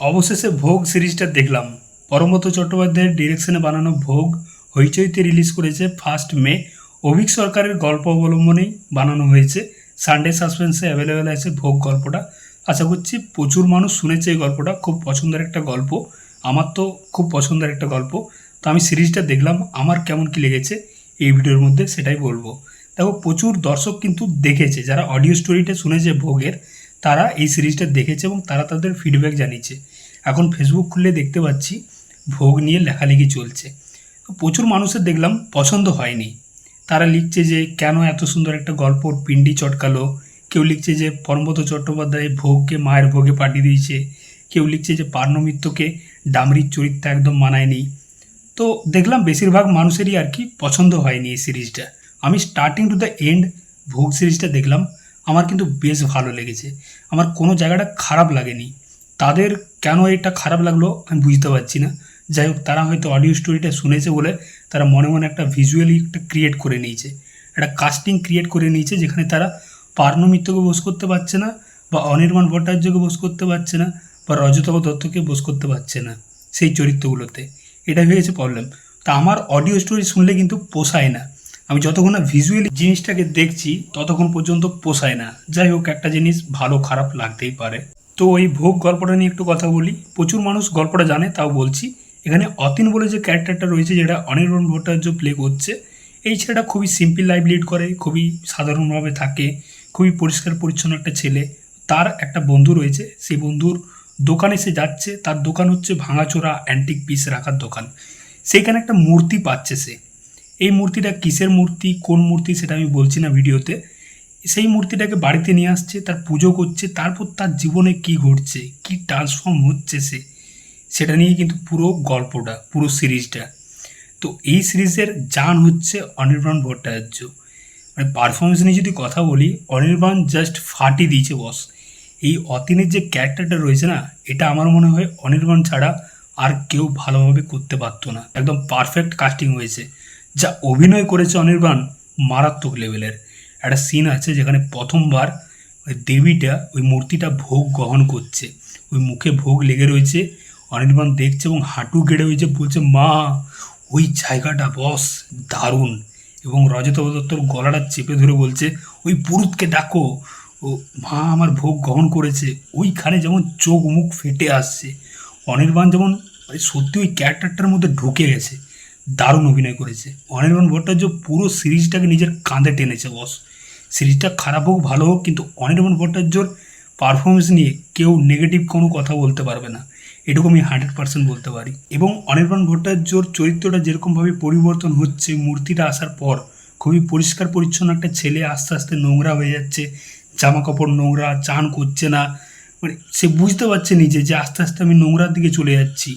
অবশেষে ভোগ সিরিজটা দেখলাম। পরমব্রত চট্টোপাধ্যায়ের ডিরেকশনে বানানো ভোগ হইচইতে রিলিজ করেছে ফার্স্ট মে অভিক সরকারের গল্প অবলম্বনেই বানানো হয়েছে। সানডে সাসপেন্সে অ্যাভেলেবেল আছে ভোগ গল্পটা। আশা করছি প্রচুর মানুষ শুনেছে এই গল্পটা। খুব পছন্দের একটা গল্প। আমার তো খুব পছন্দের একটা গল্প। তো আমি সিরিজটা দেখলাম। আমার কেমন কি লেগেছে এই ভিডিওর মধ্যে সেটাই বলব। দেখো, প্রচুর দর্শক কিন্তু দেখেছে। যারা অডিও স্টোরিটা শুনেছে ভোগের, তারা এই সিরিজটা দেখেছে এবং তারা তাদের ফিডব্যাক জানিয়েছে। এখন ফেসবুক খুললে দেখতে পাচ্ছি ভোগ নিয়ে লেখালেখি চলছে। প্রচুর মানুষের দেখলাম পছন্দ হয়নি। তারা লিখছে যে, কেন এত সুন্দর একটা গল্প পিন্ডি চটকালো? কেউ লিখছে যে, পরমব্রত চট্টোপাধ্যায় ভোগকে মায়ের ভোগে পাঠিয়ে দিয়েছে। কেউ লিখছে যে পার্নমিত্রকে ডামরির চরিত্র একদম মানায়নি। তো দেখলাম বেশিরভাগ মানুষেরই আর কি পছন্দ হয়নি এই সিরিজটা। আমি স্টার্টিং টু দ্য এন্ড ভোগ সিরিজটা দেখলাম। আমার কিন্তু বেশ ভালো লেগেছে। আমার কোনো জায়গাটা খারাপ লাগেনি। তাদের কেন এটা খারাপ লাগল আমি বুঝতে পারছি না। যাই হোক, তারা হয়তো অডিও স্টোরিটা শুনেছে বলে তারা মনে মনে একটা ভিজুয়ালি একটা ক্রিয়েট করে নিয়েছে। একটা কাস্টিং ক্রিয়েট করে নিয়েছে যেখানে তারা পার্ণ মিত্রকে বোস করতে পারছে না বা অনির্বাণ ভট্টাচার্যকে বোস করতে পারছে না বা রজতব দত্তকে বোস করতে পারছে না সেই চরিত্রগুলোতে। এটা হয়েছে প্রবলেম তা আমার অডিও স্টোরি শুনলে কিন্তু পোষায় না। আমি যতক্ষণ না ভিজুয়ালি জিনিসটাকে দেখছি ততক্ষণ পর্যন্ত পোষায় না। যাই হোক, একটা জিনিস ভালো খারাপ লাগতেই পারে। তো ওই ভোগ গল্পটা নিয়ে একটু কথা বলি। প্রচুর মানুষ গল্পটা জানে, তাও বলছি। এখানে অতীন বলে যে ক্যারেক্টারটা রয়েছে, যেটা অনির্বাণ ভট্টাচার্য প্লে করছে, এই ছেলেটা খুবই সিম্পল লাইফ লিড করে, খুবই সাধারণভাবে থাকে, খুবই পরিষ্কার পরিচ্ছন্ন একটা ছেলে। তার একটা বন্ধু রয়েছে, সেই বন্ধুর দোকানে সে যাচ্ছে, তার দোকান হচ্ছে ভাঙাচোরা অ্যান্টিক পিস রাখার দোকান। সেইখানে একটা মূর্তি পাচ্ছে সে। এই মূর্তিটা কিসের মূর্তি, কোন মূর্তি সেটা আমি বলছি না ভিডিওতে। সেই মূর্তিটাকে বাড়িতে নিয়ে আসছে, তার পুজো করছে, তারপর তার জীবনে কি ঘটছে, কি ট্রান্সফর্ম হচ্ছে সে, সেটা নিয়ে কিন্তু পুরো গল্পটা, পুরো সিরিজটা। তো এই সিরিজের যান হচ্ছে অনির্বাণ ভট্টাচার্য। মানে পারফরমেন্স নিয়ে যদি কথা বলি, অনির্বাণ জাস্ট ফাটি দিয়েছে বস এই অতীনের যে ক্যারেক্টারটা রয়েছে না, এটা আমার মনে হয় অনির্বাণ ছাড়া আর কেউ ভালোভাবে করতে পারতো না। একদম পারফেক্ট কাস্টিং হয়েছে। যা অভিনয় করেছে অনির্বাণ মারাত্মক লেভেলের একটা সিন আছে যেখানে প্রথমবার ওই দেবীটা ওই মূর্তিটা ভোগ গ্রহণ করছে। ওই মুখে ভোগ লেগে রয়েছে, অনির্বাণ দেখছে এবং হাঁটু গেড়ে হয়েছে বলছে, মা, ওই জায়গাটা বস, দারুণ। এবং রজতব দত্তর গলাটা চেপে ধরে বলছে, ওই পুরুতকে ডাকো, ও, মা আমার ভোগ গ্রহণ করেছে। ওইখানে যেমন চোখ মুখ ফেটে আসছে, অনির্বাণ যেমন মানে সত্যি ওই ক্যারেক্টারটার মধ্যে ঢুকে গেছে। দারুণ অভিনয় করেছে। অনির্বাণ ভট্টাচার্য পুরো সিরিজটাকে নিজের কাঁধে টেনেছে, বস। সিরিজটা খারাপ হোক, ভালো হোক, কিন্তু অনির্বাণ ভট্টাচার্যর পারফরমেন্স নিয়ে কেউ নেগেটিভ কোনো কথা বলতে পারবে না। এটুকু আমি হান্ড্রেড পার্সেন্ট বলতে পারি। এবং অনির্বাণ ভট্টাচার্যর চরিত্রটা যেরকমভাবে পরিবর্তন হচ্ছে, মূর্তিটা আসার পর খুবই পরিষ্কার, পরিচ্ছন্ন একটা ছেলে আস্তে আস্তে নোংরা হয়ে যাচ্ছে জামা কাপড় নোংরা, চান করছে না। মানে সে বুঝতে পারছে নিজে যে আস্তে আস্তে আমি নোংরার দিকে চলে যাচ্ছি।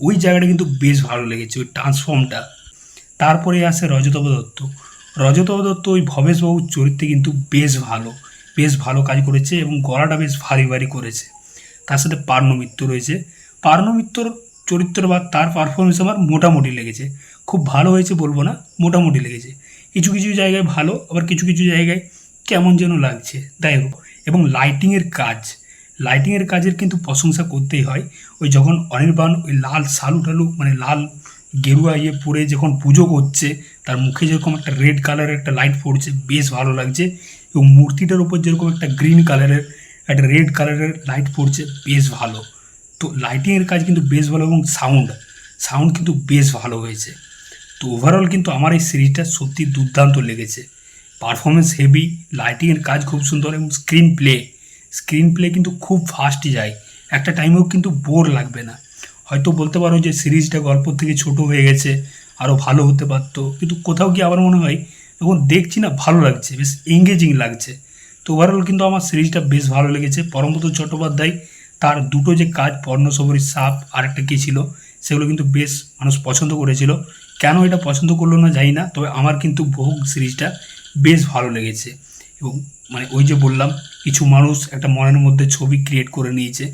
ওই জায়গাটা কিন্তু বেশ ভালো লেগেছে, ওই ট্রান্সফর্মটা তারপরে আসে রজতব দত্ত। রজতব দত্ত, ওই ভবেশবাবুর চরিত্রে কিন্তু বেশ ভালো বেশ ভালো কাজ করেছে এবং গলাটা বেশ ভারী ভারী করেছে। তার সাথে পার্ণমিত্র রয়েছে। পার্ণমিত্রর চরিত্র বা তার পারফরমেন্স আমার মোটামুটি লেগেছে। খুব ভালো হয়েছে বলব না, মোটামুটি লেগেছে। কিছু কিছু জায়গায় ভালো, আবার কিছু কিছু জায়গায় কেমন যেন লাগছে, যাই হোক। এবং লাইটিংয়ের কাজ লাইটিংয়ের কাজের কিন্তু প্রশংসা করতেই হয়। ওই যখন অনির্বাণ ওই লাল সালু টালু মানে লাল গেরুয়া ইয়ে পরে যখন পুজো করছে, তার মুখে যেরকম একটা রেড কালারের একটা লাইট পড়ছে, বেশ ভালো লাগছে। এবং মূর্তিটার উপর যেরকম একটা গ্রিন কালারের একটা রেড কালারের লাইট পড়ছে, বেশ ভালো। তো লাইটিংয়ের কাজ কিন্তু বেশ ভালো এবং সাউন্ড সাউন্ড কিন্তু বেশ ভালো হয়েছে। তো ওভারঅল কিন্তু আমার এই সিরিজটা সত্যি দুর্দান্ত লেগেছে। পারফরমেন্স হেভি লাইটিংয়ের কাজ খুব সুন্দর এবং স্ক্রিন প্লে স্ক্রিন প্লে কিন্তু খুব ফাস্ট যায়। একটা টাইমেও কিন্তু বোর লাগবে না। হয়তো বলতে পারো যে সিরিজটা গল্প থেকে ছোট হয়ে গেছে আরও ভালো হতে পারতো। কিন্তু কোথাও গিয়ে আমার মনে হয় যখন দেখছি না, ভালো লাগছে, বেশ এঙ্গেজিং লাগছে। তো ওভারঅল কিন্তু আমার সিরিজটা বেশ ভালো লেগেছে। পরমব্রত চট্টোপাধ্যায়, তার দুটো যে কাজ পর্ণসবরী সাপ আর একটা কী ছিল, সেগুলো কিন্তু বেশ মানুষ পছন্দ করেছিল। কেন এটা পছন্দ করল না জানি না, তবে আমার কিন্তু ভোগ সিরিজটা বেশ ভালো লেগেছে। এবং মানে ওই যে বললাম, কিছু মানুষ একটা মনের মধ্যে ছবি ক্রিয়েট করে নিয়েছে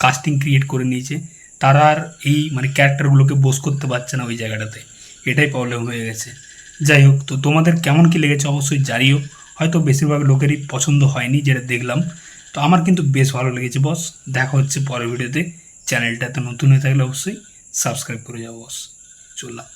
কাস্টিং ক্রিয়েট করে নিয়েছে, তারা আর এই মানে ক্যারেক্টারগুলোকে বোস করতে পারছে না ওই জায়গাটাতে। এটাই প্রবলেম হয়ে গেছে। যাই হোক, তো তোমাদের কেমন কি লেগেছে অবশ্যই জানিও। হয়তো বেশিরভাগ লোকেরই পছন্দ হয়নি যেটা দেখলাম। তো আমার কিন্তু বেশ ভালো লেগেছে বস দেখা হচ্ছে পরের ভিডিওতে চ্যানেলটা চ্যানেলটাতে নতুন হয়ে থাকলে অবশ্যই সাবস্ক্রাইব করে যাব বস চললাম।